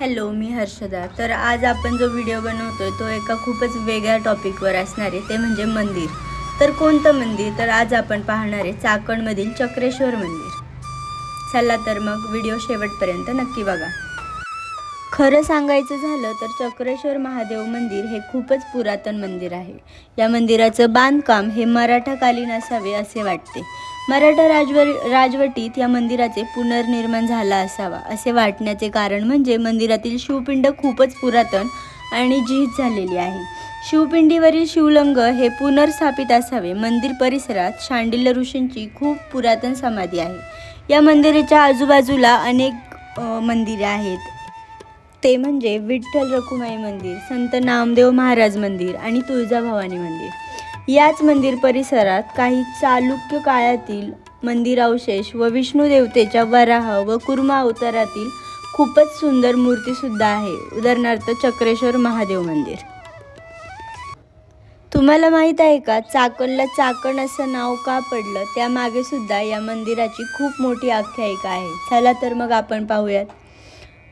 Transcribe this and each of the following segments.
Hello मी हर्षदा. तर आज आपण जो व्हिडिओ बनवतोय तो एका खूपच वेगळ्या टॉपिकवर असणार आहे. ते म्हणजे मंदिर. तर कोणतं मंदिर? तर आज आपण पाहणार आहे चाकणमधील चक्रेश्वर मंदिर. चला तर मग व्हिडिओ शेवटपर्यंत नक्की बघा. खरं सांगायचं झालं तर चक्रेश्वर महादेव मंदिर हे खूपच पुरातन मंदिर आहे. या मंदिराचं बांधकाम हे मराठाकालीन असावे असे वाटते. मराठा राजव राजवटीत या मंदिराचे पुनर्निर्माण झाला असावा असे वाटण्याचे कारण म्हणजे मंदिरातील शिवपिंड खूपच पुरातन आणि झीज झालेली आहे. शिवपिंडीवरील शिवलंग हे पुनर्स्थापित असावे. मंदिर परिसरात शांडिल्य ऋषींची खूप पुरातन समाधी आहे. या मंदिराच्या आजूबाजूला अनेक मंदिरे आहेत. ते म्हणजे विठ्ठल रखुमाई मंदिर संत नामदेव महाराज मंदिर आणि तुळजाभवानी मंदिर. याच मंदिर परिसरात काही चालुक्य काळातील मंदिरावशेष व विष्णू देवतेच्या वराह व कुर्मा अवतारातील खूपच सुंदर मूर्तीसुद्धा आहे. उदाहरणार्थ चक्रेश्वर महादेव मंदिर. तुम्हाला माहीत आहे का? चाकणला चाकण असं नाव का पडलं? त्यामागे सुद्धा या मंदिराची खूप मोठी आख्यायिका आहे. चला तर मग आपण पाहूयात.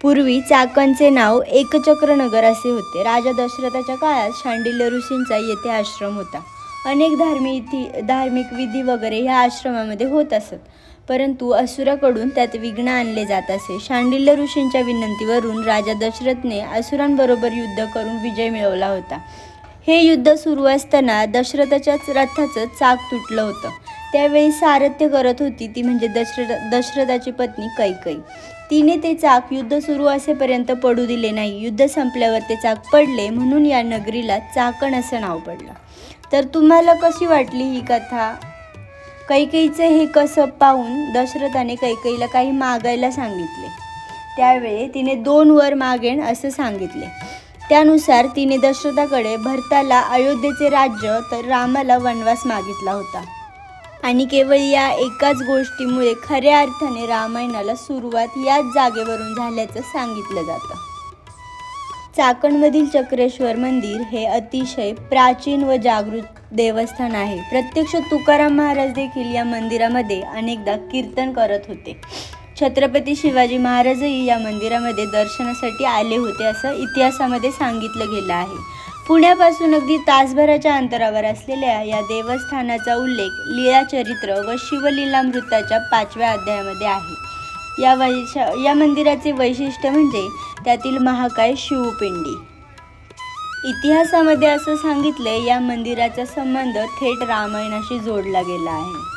पूर्वी चाकणचे नाव एकचक्रनगर असे होते. राजा दशरथाच्या काळात शांडिल्य ऋषींचा येथे आश्रम होता. अनेक धार्मिक इति धार्मिक विधी वगैरे ह्या आश्रमामध्ये होत असत. परंतु असुराकडून त्यात विघ्न आणले जात असे. शांडिल्य ऋषींच्या विनंतीवरून राजा दशरथने असुरांबरोबर युद्ध करून विजय मिळवला होता. हे युद्ध सुरू असताना दशरथाच्याच रथाचं चाक तुटलं होतं. त्यावेळी सारथ्य करत होती ती म्हणजे दशरथ दशरथाची पत्नी कैकई. तिने ते चाक युद्ध सुरू असेपर्यंत पडू दिले नाही. युद्ध संपल्यावर ते चाक पडले म्हणून या नगरीला चाकण असं नाव पडलं. तर तुम्हाला कशी वाटली ही कथा? कैकेईचं हे कसं पाहून दशरथाने कैकेईला काही मागायला सांगितले. त्यावेळी तिने दोन वर मागेन असं सांगितले. त्यानुसार तिने दशरथाकडे भरताला अयोध्येचे राज्य तर रामाला वनवास मागितला होता. आणि केवळ या एकाच गोष्टीमुळे खऱ्या अर्थाने रामायणाला सुरुवात याच जागेवरून झाल्याचं सांगितलं जातं. चाकणमधील चक्रेश्वर मंदिर हे अतिशय प्राचीन व जागृत देवस्थान आहे. प्रत्यक्ष तुकाराम महाराज देखील या मंदिरामध्ये अनेकदा कीर्तन करत होते. छत्रपती शिवाजी महाराजही या मंदिरामध्ये दर्शनासाठी आले होते असं इतिहासामध्ये सांगितलं गेलं आहे. पुण्यापासून अगदी तासभराच्या अंतरावर असलेल्या या देवस्थानाचा उल्लेख लीळाचरित्र व शिवलीलामृताच्या पाचव्या अध्यायामध्ये आहे. या वैश या मंदिराचे वैशिष्ट्य म्हणजे त्यातील महाकाय शिवपिंडी. इतिहासामध्ये असं सांगितले या मंदिराचा संबंध थेट रामायणाशी जोडला गेला आहे.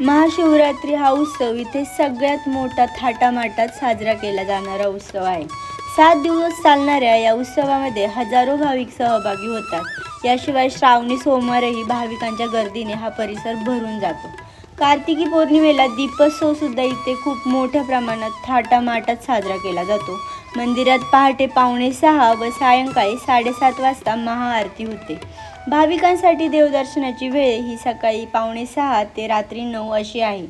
महाशिवरात्री हा उत्सव इथे सगळ्यात मोठा थाटामाटात साजरा केला जाणारा उत्सव आहे. सात दिवस चालणाऱ्या या उत्सवामध्ये हजारो भाविक सहभागी होतात. याशिवाय श्रावणी सोमवारही भाविकांच्या गर्दीने हा परिसर भरून जातो. कार्तिकी पौर्णिमेला दीपोत्सव सुद्धा इथे खूप मोठ्या प्रमाणात थाटामाटात साजरा केला जातो. मंदिरात पहाटे पावणे सहा व सायंकाळी साडेसात वाजता महाआरती होते. भाविकांसाठी देवदर्शनाची वेळ ही सकाळी पावणे सहा ते रात्री नऊ अशी आहे.